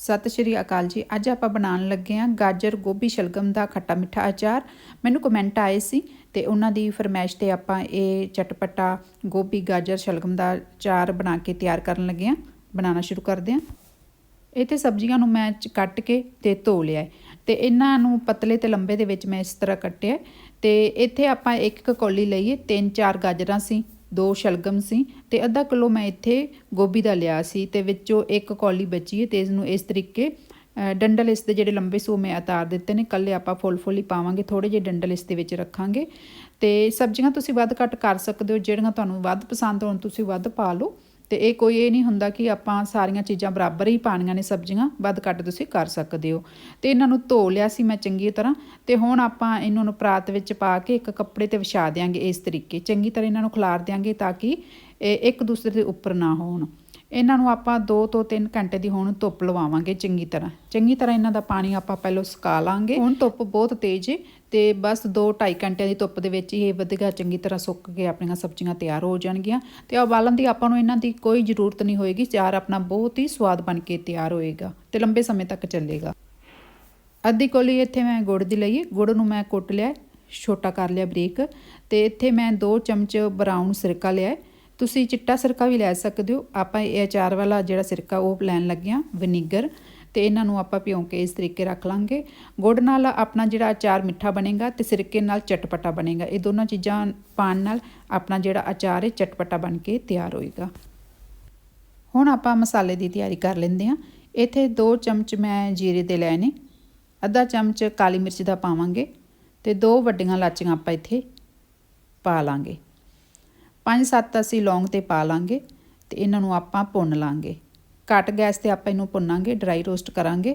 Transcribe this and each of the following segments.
ਸਤਿ ਸ਼੍ਰੀ ਅਕਾਲ ਜੀ। ਅੱਜ ਆਪਾਂ ਬਣਾਉਣ ਲੱਗੇ ਹਾਂ ਗਾਜਰ ਗੋਭੀ ਸ਼ਲਗਮ ਦਾ ਖੱਟਾ ਮਿੱਠਾ ਅਚਾਰ। ਮੈਨੂੰ ਕਮੈਂਟ ਆਏ ਸੀ ਤੇ ਉਹਨਾਂ ਦੀ ਫਰਮਾਇਸ਼ ਤੇ ਆਪਾਂ ਇਹ ਚਟਪਟਾ ਗੋਭੀ ਗਾਜਰ ਸ਼ਲਗਮ ਦਾ ਅਚਾਰ ਬਣਾ ਕੇ ਤਿਆਰ ਕਰਨ ਲੱਗੇ ਹਾਂ। ਬਣਾਉਣਾ ਸ਼ੁਰੂ ਕਰਦੇ ਹਾਂ। ਇਹ ਤੇ ਸਬਜ਼ੀਆਂ ਨੂੰ ਮੈਂ ਕੱਟ ਕੇ ਤੇ ਧੋ ਲਿਆ ਹੈ ਤੇ ਇਹਨਾਂ ਨੂੰ ਪਤਲੇ ਤੇ ਲੰਬੇ ਦੇ ਵਿੱਚ ਮੈਂ ਇਸ ਤਰ੍ਹਾਂ ਕੱਟਿਆ ਹੈ। ਤੇ ਇੱਥੇ ਆਪਾਂ ਇੱਕ ਕੌਲੀ ਲਈਏ, ਤਿੰਨ ਚਾਰ ਗਾਜਰਾਂ ਸੀ। ਦੋ ਸ਼ਲਗਮ ਸੀ ਤੇ ਅੱਧਾ ਕਿਲੋ ਮੈਂ ਇੱਥੇ ਗੋਭੀ ਦਾ ਲਿਆ ਸੀ ਤੇ ਵਿੱਚੋਂ ਇੱਕ ਕੌਲੀ ਬਚੀ ਹੈ ਤੇ ਇਸ ਨੂੰ ਇਸ ਤਰੀਕੇ ਡੰਡਲ ਇਸ ਦੇ ਜਿਹੜੇ ਲੰਬੇ ਸੂ ਮੈਂ ਉਤਾਰ ਦਿੱਤੇ ਨੇ, ਕੱਲੇ ਆਪਾਂ ਫੁੱਲ ਫੁੱਲ ਹੀ ਪਾਵਾਂਗੇ ਥੋੜੇ ਜਿਹੇ ਡੰਡਲ ਇਸ ਦੇ ਵਿੱਚ ਰੱਖਾਂਗੇ। ਤੇ ਸਬਜ਼ੀਆਂ ਤੁਸੀਂ ਵੱਧ ਘੱਟ ਕਰ ਸਕਦੇ ਹੋ, ਜਿਹੜੀਆਂ ਤੁਹਾਨੂੰ ਵੱਧ ਪਸੰਦ ਹੋਣ ਤੁਸੀਂ ਵੱਧ ਪਾ ਲਓ। ਤੇ ਇਹ ਕੋਈ ਇਹ ਨਹੀਂ ਹੁੰਦਾ ਕਿ ਆਪਾਂ ਸਾਰੀਆਂ ਚੀਜ਼ਾਂ ਬਰਾਬਰ ਹੀ ਪਾਣੀਆਂ ਨੇ ਸਬਜ਼ੀਆਂ, ਵੱਧ ਘੱਟ ਤੁਸੀਂ ਕਰ ਸਕਦੇ ਹੋ। ਤੇ ਇਹਨਾਂ ਨੂੰ ਧੋ ਲਿਆ ਸੀ ਮੈਂ ਚੰਗੀ ਤਰ੍ਹਾਂ, ਤੇ ਹੁਣ ਆਪਾਂ ਇਹਨਾਂ ਨੂੰ ਪਰਾਤ ਵਿੱਚ ਪਾ ਕੇ ਇੱਕ ਕੱਪੜੇ ਤੇ ਵਿਛਾ ਦਿਆਂਗੇ ਇਸ ਤਰੀਕੇ। ਚੰਗੀ ਤਰ੍ਹਾਂ ਇਹਨਾਂ ਨੂੰ ਖਿਲਾਰ ਦਿਆਂਗੇ ਤਾਂ ਕਿ ਇਹ ਇੱਕ ਦੂਸਰੇ ਦੇ ਉੱਪਰ ਨਾ ਹੋਣ। ਇਹਨਾਂ ਨੂੰ ਆਪਾਂ 2 ਤੋਂ 3 ਘੰਟੇ ਦੀ ਹੁਣ ਧੁੱਪ ਲਵਾਵਾਂਗੇ ਚੰਗੀ ਤਰ੍ਹਾਂ। ਚੰਗੀ ਤਰ੍ਹਾਂ ਇਹਨਾਂ ਦਾ ਪਾਣੀ ਆਪਾਂ ਪਹਿਲਾਂ ਸੁਕਾ ਲਾਂਗੇ। ਹੁਣ ਧੁੱਪ ਬਹੁਤ ਤੇਜ਼ ਹੈ ਤੇ ਬਸ 2-2.5 ਘੰਟਿਆਂ ਦੀ ਧੁੱਪ ਦੇ ਵਿੱਚ ਹੀ ਇਹ ਵਧੀਆ ਚੰਗੀ ਤਰ੍ਹਾਂ ਸੁੱਕ ਕੇ ਆਪਣੀਆਂ ਸਬਜ਼ੀਆਂ ਤਿਆਰ ਹੋ ਜਾਣਗੀਆਂ ਤੇ ਉਬਾਲਣ ਦੀ ਆਪਾਂ ਨੂੰ ਇਹਨਾਂ ਦੀ ਕੋਈ ਜ਼ਰੂਰਤ ਨਹੀਂ ਹੋਏਗੀ। ਚਾਰ ਆਪਣਾ ਬਹੁਤ ਹੀ ਸਵਾਦ ਬਣ ਕੇ ਤਿਆਰ ਹੋਏਗਾ ਤੇ ਲੰਬੇ ਸਮੇਂ ਤੱਕ ਚੱਲੇਗਾ। ਅੱਧੀ ਕੋਲੀ ਇੱਥੇ ਮੈਂ ਗੁੜ ਦੀ ਲਈ ਗੁੜ ਨੂੰ ਮੈਂ ਕੁੱਟ ਲਿਆ, ਛੋਟਾ ਕਰ ਲਿਆ ਬਰੀਕ ਤੇ ਇੱਥੇ ਮੈਂ 2 ਚਮਚ ਬਰਾਊਨ ਸਿਰਕਾ ਲਿਆ ਤੁਸੀਂ ਚਿੱਟਾ ਸਿਰਕਾ ਵੀ ਲੈ ਸਕਦੇ ਹੋ। ਆਪਾਂ ਇਹ ਅਚਾਰ ਵਾਲਾ ਜਿਹੜਾ ਸਿਰਕਾ, ਉਹ ਲੈਣ ਲੱਗਿਆ ਵਿਨੀਗਰ ਤੇ ਇਹਨਾਂ ਨੂੰ ਆਪਾਂ ਭਿਉਂ ਕੇ ਇਸ ਤਰੀਕੇ ਰੱਖ ਲਾਂਗੇ। ਗੁੜ ਨਾਲ ਆਪਣਾ ਜਿਹੜਾ ਅਚਾਰ ਮਿੱਠਾ ਬਣੇਗਾ ਤੇ ਸਿਰਕੇ ਨਾਲ ਚਟਪਟਾ ਬਣੇਗਾ। ਇਹ ਦੋਨਾਂ ਚੀਜ਼ਾਂ ਪਾਣ ਨਾਲ ਆਪਣਾ ਜਿਹੜਾ ਅਚਾਰ ਹੈ, ਚਟਪਟਾ ਬਣ ਕੇ ਤਿਆਰ ਹੋਏਗਾ। ਹੁਣ ਆਪਾਂ ਮਸਾਲੇ ਦੀ ਤਿਆਰੀ ਕਰ ਲੈਂਦੇ ਹਾਂ। ਇੱਥੇ 2 ਚਮਚ ਮੈਂ ਜੀਰੇ ਦੇ ਲਏ ਨੇ। ਅੱਧਾ ਚਮਚ ਕਾਲੀ ਮਿਰਚ ਦਾ ਪਾਵਾਂਗੇ ਤੇ ਦੋ ਵੱਡੀਆਂ ਲਾਚੀਆਂ ਆਪਾਂ ਇੱਥੇ ਪਾ ਲਾਂਗੇ। ਪੰਜ ਸੱਤ ਅਸੀਂ ਲੌਂਗ ਤੇ ਪਾ ਲਾਂਗੇ ਤੇ ਇਹਨਾਂ ਨੂੰ ਆਪਾਂ ਭੁੰਨ ਲਾਂਗੇ। ਘੱਟ ਗੈਸ ਤੇ ਆਪਾਂ ਇਹਨੂੰ ਭੁੰਨਾਂਗੇ ਡਰਾਈ ਰੋਸਟ ਕਰਾਂਗੇ।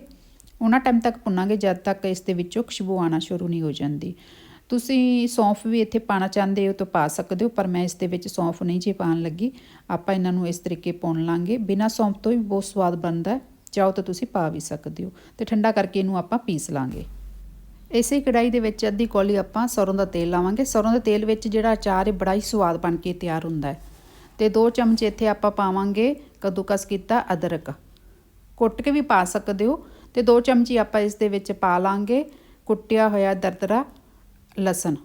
ਉਹਨਾਂ ਟਾਈਮ ਤੱਕ ਭੁੰਨਾਂਗੇ, ਜਦ ਤੱਕ ਇਸ ਦੇ ਵਿੱਚੋਂ ਖੁਸ਼ਬੂ ਆਣਾ ਸ਼ੁਰੂ ਨਹੀਂ ਹੋ ਜਾਂਦੀ। ਤੁਸੀਂ ਸੌਂਫ ਵੀ ਇੱਥੇ ਪਾਣਾ ਚਾਹੁੰਦੇ ਹੋ ਤਾਂ ਪਾ ਸਕਦੇ ਹੋ, ਪਰ ਮੈਂ ਇਸ ਦੇ ਵਿੱਚ ਸੌਂਫ ਨਹੀਂ ਜੇ ਪਾਣ ਲੱਗੀ। ਆਪਾਂ ਇਹਨਾਂ ਨੂੰ ਇਸ ਤਰੀਕੇ ਭੁੰਨ ਲਾਂਗੇ। ਬਿਨਾ ਸੌਂਫ ਤੋਂ ਵੀ ਬਹੁਤ ਸਵਾਦ ਬਣਦਾ ਚਾਹੋ ਤਾਂ ਤੁਸੀਂ ਪਾ ਵੀ ਸਕਦੇ ਹੋ। ਤੇ ਠੰਡਾ ਕਰਕੇ ਇਹਨੂੰ ਆਪਾਂ ਪੀਸ ਲਾਂਗੇ। ਇਸੇ ਕੜਾਈ ਦੇ ਵਿੱਚ ਅੱਧੀ ਕੌਲੀ ਆਪਾਂ ਸਰੋਂ ਦਾ ਤੇਲ ਲਾਵਾਂਗੇ। ਸਰੋਂ ਦੇ ਤੇਲ ਵਿੱਚ ਜਿਹੜਾ ਅਚਾਰ ਹੈ, ਬੜਾ ਹੀ ਸਵਾਦ ਬਣ ਕੇ ਤਿਆਰ ਹੁੰਦਾ ਹੈ। ਤੇ 2 ਚਮਚ ਇੱਥੇ ਆਪਾਂ ਪਾਵਾਂਗੇ ਕਦੂਕਸ ਕੀਤਾ ਅਦਰਕ। ਕੁੱਟ ਕੇ ਵੀ ਪਾ ਸਕਦੇ ਹੋ। ਤੇ 2 ਚਮਚੀ ਆਪਾਂ ਇਸ ਦੇ ਵਿੱਚ ਪਾ ਲਾਂਗੇ ਕੁੱਟਿਆ ਹੋਇਆ ਦਰਦਰਾ ਲਸਣ।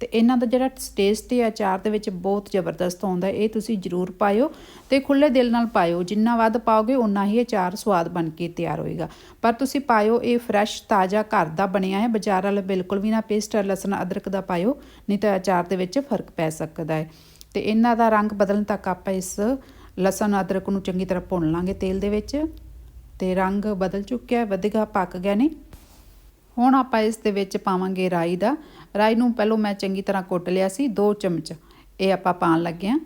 ਤੇ ਇਹਨਾਂ ਦਾ ਜਿਹੜਾ ਟੇਸਟ ਹੈ ਅਚਾਰ ਦੇ ਵਿੱਚ ਬਹੁਤ ਜ਼ਬਰਦਸਤ ਆਉਂਦਾ ਇਹ ਤੁਸੀਂ ਜ਼ਰੂਰ ਪਾਇਓ ਤੇ ਖੁੱਲੇ ਦਿਲ ਨਾਲ ਪਾਇਓ, ਜਿੰਨਾ ਵੱਧ ਪਾਓਗੇ ਉਨਾ ਹੀ ਅਚਾਰ ਸਵਾਦ ਬਣ ਕੇ ਤਿਆਰ ਹੋਏਗਾ। ਪਰ ਤੁਸੀਂ ਪਾਇਓ, ਇਹ ਫਰੈਸ਼ ਤਾਜ਼ਾ ਘਰ ਦਾ ਬਣਿਆ ਹੈ, ਬਾਜ਼ਾਰ ਵਾਲਾ ਬਿਲਕੁਲ ਵੀ ਨਾ ਪੇਸਟ ਲਸਣ, ਅਦਰਕ ਦਾ ਪਾਇਓ, ਨਹੀਂ ਤਾਂ ਅਚਾਰ ਦੇ ਵਿੱਚ ਫ਼ਰਕ ਪੈ ਸਕਦਾ ਹੈ। ਤੇ ਇਹਨਾਂ ਦਾ ਰੰਗ ਬਦਲਣ ਤੱਕ ਆਪਾਂ ਇਸ ਲਸਣ, ਅਦਰਕ ਨੂੰ ਚੰਗੀ ਤਰ੍ਹਾਂ ਭੁੰਨ ਲਾਂਗੇ ਤੇਲ ਦੇ ਵਿੱਚ ਤੇ ਰੰਗ ਬਦਲ ਚੁੱਕਿਆ, ਵਧੀਆ ਪੱਕ ਗਿਆ ਨੇ। ਹੁਣ ਆਪਾਂ ਇਸ ਦੇ ਵਿੱਚ ਪਾਵਾਂਗੇ ਰਾਈ ਦਾ। ਰਾਈ ਨੂੰ ਪਹਿਲਾਂ ਮੈਂ ਚੰਗੀ ਤਰ੍ਹਾਂ ਕੁੱਟ ਲਿਆ ਸੀ 2 ਚਮਚ। ਇਹ ਆਪਾਂ ਪਾਣ ਲੱਗੇ ਹਾਂ।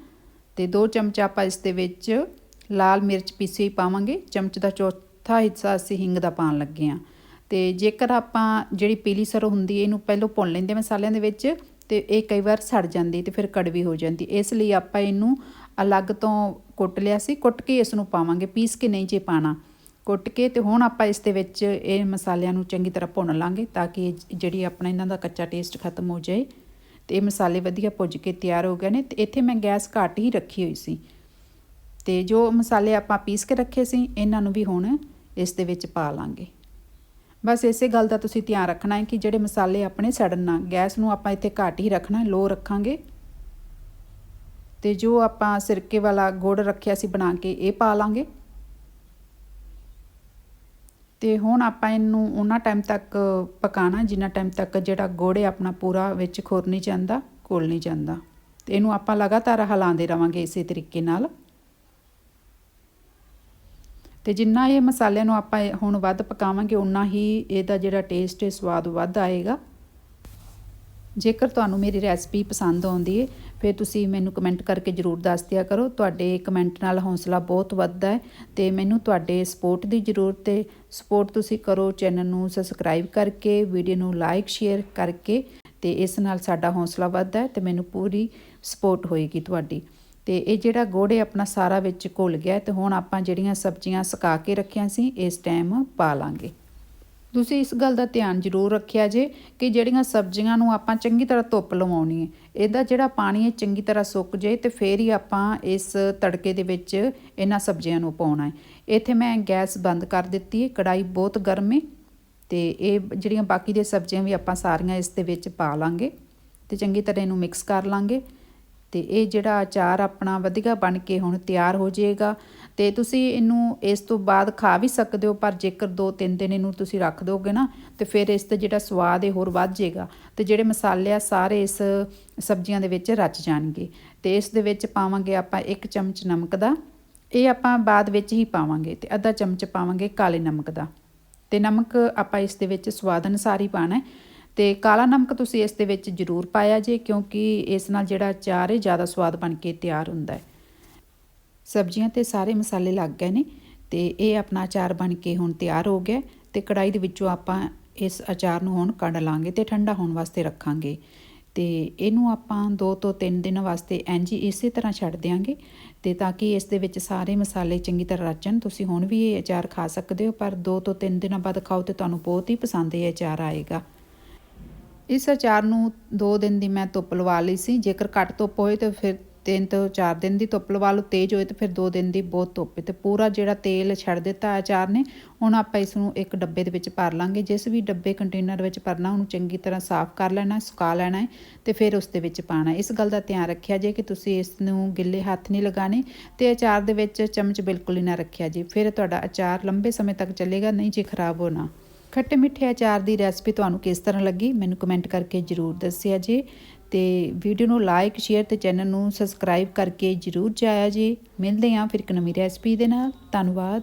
ਤੇ 2 ਚਮਚ ਆਪਾਂ ਇਸ ਦੇ ਵਿੱਚ ਲਾਲ ਮਿਰਚ ਪੀਸੀ ਹੋਈ ਪਾਵਾਂਗੇ। ਚਮਚ ਦਾ ਚੌਥਾ ਹਿੱਸਾ ਅਸੀਂ ਹਿੰਗ ਦਾ ਪਾਣ ਲੱਗੇ ਹਾਂ। ਤੇ ਜੇਕਰ ਆਪਾਂ ਜਿਹੜੀ ਪੀਲੀ ਸਰੋਂ ਹੁੰਦੀ ਹੈ, ਇਹਨੂੰ ਪਹਿਲਾਂ ਭੁੰਨ ਲੈਂਦੇ ਮਸਾਲਿਆਂ ਦੇ ਵਿੱਚ ਤੇ ਇਹ ਕਈ ਵਾਰ ਸੜ ਜਾਂਦੀ ਤੇ ਫਿਰ ਕੜਵੀ ਹੋ ਜਾਂਦੀ ਇਸ ਲਈ ਆਪਾਂ ਇਹਨੂੰ ਅਲੱਗ ਤੋਂ ਕੁੱਟ ਲਿਆ ਸੀ। ਕੁੱਟ ਕੇ ਇਸ ਨੂੰ ਪਾਵਾਂਗੇ। ਪੀਸ ਕੇ ਨਹੀਂ ਜੇ ਪਾਣਾ ਕੁੱਟ ਕੇ ਤੇ ਹੁਣ ਆਪਾਂ ਇਸ ਦੇ ਵਿੱਚ ਇਹ ਮਸਾਲਿਆਂ ਨੂੰ ਚੰਗੀ ਤਰ੍ਹਾਂ ਭੁੰਨ ਲਾਂਗੇ ਤਾਂ ਕਿ ਇਹ ਜਿਹੜੀ ਆਪਣਾ ਇਹਨਾਂ ਦਾ ਕੱਚਾ ਟੇਸਟ ਖਤਮ ਹੋ ਜਾਏ ਤੇ ਇਹ ਮਸਾਲੇ ਵਧੀਆ ਭੁੱਜ ਕੇ ਤਿਆਰ ਹੋ ਗਏ ਨੇ ਤੇ ਇੱਥੇ ਮੈਂ ਗੈਸ ਘੱਟ ਹੀ ਰੱਖੀ ਹੋਈ ਸੀ। ਤੇ ਜੋ ਮਸਾਲੇ ਆਪਾਂ ਪੀਸ ਕੇ ਰੱਖੇ ਸੀ, ਇਹਨਾਂ ਨੂੰ ਵੀ ਹੁਣ ਇਸ ਦੇ ਵਿੱਚ ਪਾ ਲਾਂਗੇ। ਬਸ ਇਸੇ ਗੱਲ ਦਾ ਤੁਸੀਂ ਧਿਆਨ ਰੱਖਣਾ ਹੈ ਕਿ ਜਿਹੜੇ ਮਸਾਲੇ ਆਪਣੇ ਸੜਨ ਨਾ, ਗੈਸ ਨੂੰ ਆਪਾਂ ਇੱਥੇ ਘੱਟ ਹੀ ਰੱਖਣਾ, ਲੋ ਰੱਖਾਂਗੇ। ਤੇ ਜੋ ਆਪਾਂ ਸਿਰਕੇ ਵਾਲਾ ਗੁੜ ਰੱਖਿਆ ਸੀ ਬਣਾ ਕੇ, ਇਹ ਪਾ ਲਾਂਗੇ। ਤੇ ਹੁਣ ਆਪਾਂ ਇਹਨੂੰ ਉਹਨਾਂ ਟਾਈਮ ਤੱਕ ਪਕਾਣਾ ਜਿੰਨਾ ਟਾਈਮ ਤੱਕ ਜਿਹੜਾ ਗੋੜੇ ਆਪਣਾ ਪੂਰਾ ਵਿੱਚ ਖੁਰ ਨਹੀਂ ਜਾਂਦਾ, ਘੁਲ ਨਹੀਂ ਜਾਂਦਾ। ਤੇ ਇਹਨੂੰ ਆਪਾਂ ਲਗਾਤਾਰ ਹਿਲਾਉਂਦੇ ਰਵਾਂਗੇ ਇਸੇ ਤਰੀਕੇ ਨਾਲ। ਤੇ ਜਿੰਨਾ ਇਹ ਮਸਾਲਿਆਂ ਨੂੰ ਆਪਾਂ ਇਹ ਹੁਣ ਵੱਧ ਪਕਾਵਾਂਗੇ ਉਨਾ ਹੀ ਇਹਦਾ ਜਿਹੜਾ ਟੇਸਟ ਹੈ, ਸਵਾਦ ਵੱਧ ਆਏਗਾ। ਜੇਕਰ ਤੁਹਾਨੂੰ ਮੇਰੀ ਰੈਸਪੀ ਪਸੰਦ ਆਉਂਦੀ ਹੈ ਫਿਰ ਤੁਸੀਂ ਮੈਨੂੰ ਕਮੈਂਟ ਕਰਕੇ ਜਰੂਰ ਦੱਸ ਦਿਆ ਕਰੋ। ਤੁਹਾਡੇ ਕਮੈਂਟ ਨਾਲ ਹੌਸਲਾ ਬਹੁਤ ਵੱਧਦਾ ਹੈ ਤੇ ਮੈਨੂੰ ਤੁਹਾਡੇ ਸਪੋਰਟ ਦੀ ਜ਼ਰੂਰਤ ਹੈ ਸਪੋਰਟ ਤੁਸੀਂ ਕਰੋ ਚੈਨਲ ਨੂੰ ਸਬਸਕ੍ਰਾਈਬ ਕਰਕੇ ਵੀਡੀਓ ਨੂੰ ਲਾਈਕ ਸ਼ੇਅਰ ਕਰਕੇ ਤੇ ਇਸ ਨਾਲ ਸਾਡਾ ਹੌਸਲਾ ਵੱਧਦਾ ਹੈ ਤੇ ਮੈਨੂੰ ਪੂਰੀ ਸਪੋਰਟ ਹੋਏਗੀ ਤੁਹਾਡੀ। ਤੇ ਇਹ ਜਿਹੜਾ ਗੋੜੇ ਆਪਣਾ ਸਾਰਾ ਵਿੱਚ ਘੁਲ ਗਿਆ ਤੇ ਹੁਣ ਆਪਾਂ ਜਿਹੜੀਆਂ ਸਬਜ਼ੀਆਂ ਸੁਕਾ ਕੇ ਰੱਖੀਆਂ ਸੀ, ਇਸ ਟਾਈਮ ਪਾ ਲਾਂਗੇ। ਤੁਸੀਂ ਇਸ ਗੱਲ ਦਾ ਧਿਆਨ ਜ਼ਰੂਰ ਰੱਖਿਆ ਜੇ ਕਿ ਜਿਹੜੀਆਂ ਸਬਜ਼ੀਆਂ ਨੂੰ ਆਪਾਂ ਚੰਗੀ ਤਰ੍ਹਾਂ ਧੁੱਪ ਲਵਾਉਣੀ ਹੈ, ਇਹਦਾ ਜਿਹੜਾ ਪਾਣੀ ਹੈ ਚੰਗੀ ਤਰ੍ਹਾਂ ਸੁੱਕ ਜਾਏ ਤੇ ਫੇਰ ਹੀ ਆਪਾਂ ਇਸ ਤੜਕੇ ਦੇ ਵਿੱਚ ਇਹਨਾਂ ਸਬਜ਼ੀਆਂ ਨੂੰ ਪਾਉਣਾ ਹੈ। ਇੱਥੇ ਮੈਂ ਗੈਸ ਬੰਦ ਕਰ ਦਿੱਤੀ ਹੈ ਕੜਾਈ ਬਹੁਤ ਗਰਮ ਹੈ ਤੇ ਇਹ ਜਿਹੜੀਆਂ ਬਾਕੀ ਦੀਆਂ ਸਬਜ਼ੀਆਂ ਵੀ ਆਪਾਂ ਸਾਰੀਆਂ ਇਸ ਦੇ ਵਿੱਚ ਪਾ ਲਾਂਗੇ ਤੇ ਚੰਗੀ ਤਰ੍ਹਾਂ ਇਹਨੂੰ ਮਿਕਸ ਕਰ ਲਾਂਗੇ। ਤੇ ਇਹ ਜਿਹੜਾ ਅਚਾਰ ਆਪਣਾ ਵਧੀਆ ਬਣ ਕੇ ਹੁਣ ਤਿਆਰ ਹੋ ਜਾਏਗਾ। ਤੇ ਤੁਸੀਂ ਇਹਨੂੰ ਇਸ ਤੋਂ ਬਾਅਦ ਖਾ ਵੀ ਸਕਦੇ ਹੋ, ਪਰ ਜੇਕਰ 2-3 ਦਿਨ ਇਹਨੂੰ ਤੁਸੀਂ ਰੱਖ ਦੋਗੇ ਨਾ, ਤੇ ਫਿਰ ਇਸ ਦਾ ਜਿਹੜਾ ਸਵਾਦ ਹੈ ਹੋਰ ਵੱਧ ਜਾਏਗਾ। ਤੇ ਜਿਹੜੇ ਮਸਾਲੇ ਆ ਸਾਰੇ ਇਸ ਸਬਜ਼ੀਆਂ ਦੇ ਵਿੱਚ ਰਚ ਜਾਣਗੇ। ਤੇ ਇਸ ਦੇ ਵਿੱਚ ਪਾਵਾਂਗੇ ਆਪਾਂ 1 ਚਮਚ ਨਮਕ ਦਾ, ਇਹ ਆਪਾਂ ਬਾਅਦ ਵਿੱਚ ਹੀ ਪਾਵਾਂਗੇ ਤੇ ਅੱਧਾ ਚਮਚ ਪਾਵਾਂਗੇ ਕਾਲੇ ਨਮਕ ਦਾ। ਤੇ ਨਮਕ ਆਪਾਂ ਇਸ ਦੇ ਵਿੱਚ ਸਵਾਦ ਅਨੁਸਾਰ ਹੀ ਪਾਣਾ ਹੈ। ਤੇ ਕਾਲਾ ਨਮਕ ਤੁਸੀਂ ਇਸ ਦੇ ਵਿੱਚ ਜ਼ਰੂਰ ਪਾਇਆ ਜੇ, ਕਿਉਂਕਿ ਇਸ ਨਾਲ ਜਿਹੜਾ ਅਚਾਰ ਹੈ, ਜ਼ਿਆਦਾ ਸਵਾਦ ਬਣ ਕੇ ਤਿਆਰ ਹੁੰਦਾ ਹੈ। ਸਬਜ਼ੀਆਂ ਤੇ ਸਾਰੇ ਮਸਾਲੇ ਲੱਗ ਗਏ ਨੇ ਤੇ ਇਹ ਆਪਣਾ ਅਚਾਰ ਬਣ ਕੇ ਹੁਣ ਤਿਆਰ ਹੋ ਗਿਆ ਤੇ ਕੜਾਈ ਦੇ ਵਿੱਚੋਂ ਆਪਾਂ ਇਸ ਅਚਾਰ ਨੂੰ ਹੁਣ ਕੱਢ ਲਾਂਗੇ ਤੇ ਠੰਡਾ ਹੋਣ ਵਾਸਤੇ ਰੱਖਾਂਗੇ। ਤੇ ਇਹਨੂੰ ਆਪਾਂ 2 ਤੋਂ 3 ਦਿਨ ਵਾਸਤੇ ਇੰਜ ਹੀ ਇਸੇ ਤਰ੍ਹਾਂ ਛੱਡ ਦਿਆਂਗੇ ਤੇ ਤਾਂ ਕਿ ਇਸ ਦੇ ਵਿੱਚ ਸਾਰੇ ਮਸਾਲੇ ਚੰਗੀ ਤਰ੍ਹਾਂ ਰਚਣ। ਤੁਸੀਂ ਹੁਣ ਵੀ ਇਹ ਅਚਾਰ ਖਾ ਸਕਦੇ ਹੋ, ਪਰ 2 ਤੋਂ 3 ਦਿਨਾਂ ਬਾਅਦ ਖਾਓ ਤੇ ਤੁਹਾਨੂੰ ਬਹੁਤ ਹੀ ਪਸੰਦ ਇਹ ਅਚਾਰ ਆਏਗਾ। ਇਸ ਅਚਾਰ ਨੂੰ 2 ਦਿਨ ਦੀ ਮੈਂ ਧੁੱਪ ਲਵਾ ਲਈ ਸੀ। ਜੇਕਰ ਘੱਟ ਧੁੱਪ ਹੋਏ ਤਾਂ ਫਿਰ 3 ਤੋਂ 4 ਦਿਨ ਦੀ ਧੁੱਪ ਲਵਾ ਲਓ। ਤੇਜ਼ ਹੋਏ ਤਾਂ ਫਿਰ 2 ਦਿਨ ਦੀ ਬਹੁਤ ਧੁੱਪ ਹੈ। ਤੇ ਪੂਰਾ ਜਿਹੜਾ ਤੇਲ ਛੱਡ ਦਿੱਤਾ ਅਚਾਰ ਨੇ, ਹੁਣ ਆਪਾਂ ਇਸ ਨੂੰ ਇੱਕ ਡੱਬੇ ਦੇ ਵਿੱਚ ਭਰ ਲਾਂਗੇ। ਜਿਸ ਵੀ ਡੱਬੇ ਕੰਟੇਨਰ ਵਿੱਚ ਭਰਨਾ, ਉਹਨੂੰ ਚੰਗੀ ਤਰ੍ਹਾਂ ਸਾਫ਼ ਕਰ ਲੈਣਾ, ਸੁਕਾ ਲੈਣਾ ਹੈ ਤੇ ਫਿਰ ਉਸ ਦੇ ਵਿੱਚ ਪਾਣਾ ਇਸ ਗੱਲ ਦਾ ਧਿਆਨ ਰੱਖਿਆ ਜੇ ਕਿ ਤੁਸੀਂ ਇਸ ਨੂੰ ਗਿੱਲੇ ਹੱਥ ਨਹੀਂ ਲਗਾਣੇ ਤੇ ਅਚਾਰ ਦੇ ਵਿੱਚ ਚਮਚ ਬਿਲਕੁਲ ਹੀ ਨਾ ਰੱਖਿਆ ਜੀ। ਫਿਰ ਤੁਹਾਡਾ ਅਚਾਰ ਲੰਬੇ ਸਮੇਂ ਤੱਕ ਚੱਲੇਗਾ, ਨਹੀਂ ਜੇ ਖਰਾਬ ਹੋਣਾ। ਖੱਟੇ ਮਿੱਠੇ ਅਚਾਰ ਦੀ ਰੈਸਪੀ ਤੁਹਾਨੂੰ ਕਿਸ ਤਰ੍ਹਾਂ ਲੱਗੀ, ਮੈਨੂੰ ਕਮੈਂਟ ਕਰਕੇ ਜਰੂਰ ਦੱਸਿਆ ਜੀ। ਤੇ ਵੀਡੀਓ ਨੂੰ ਲਾਈਕ ਸ਼ੇਅਰ ਤੇ ਚੈਨਲ ਨੂੰ ਸਬਸਕ੍ਰਾਈਬ ਕਰਕੇ ਜਰੂਰ ਜਾਇਆ ਜੀ। ਮਿਲਦੇ ਹਾਂ ਫਿਰ ਇੱਕ ਨਵੀਂ ਰੈਸਪੀ ਦੇ ਨਾਲ। ਧੰਨਵਾਦ।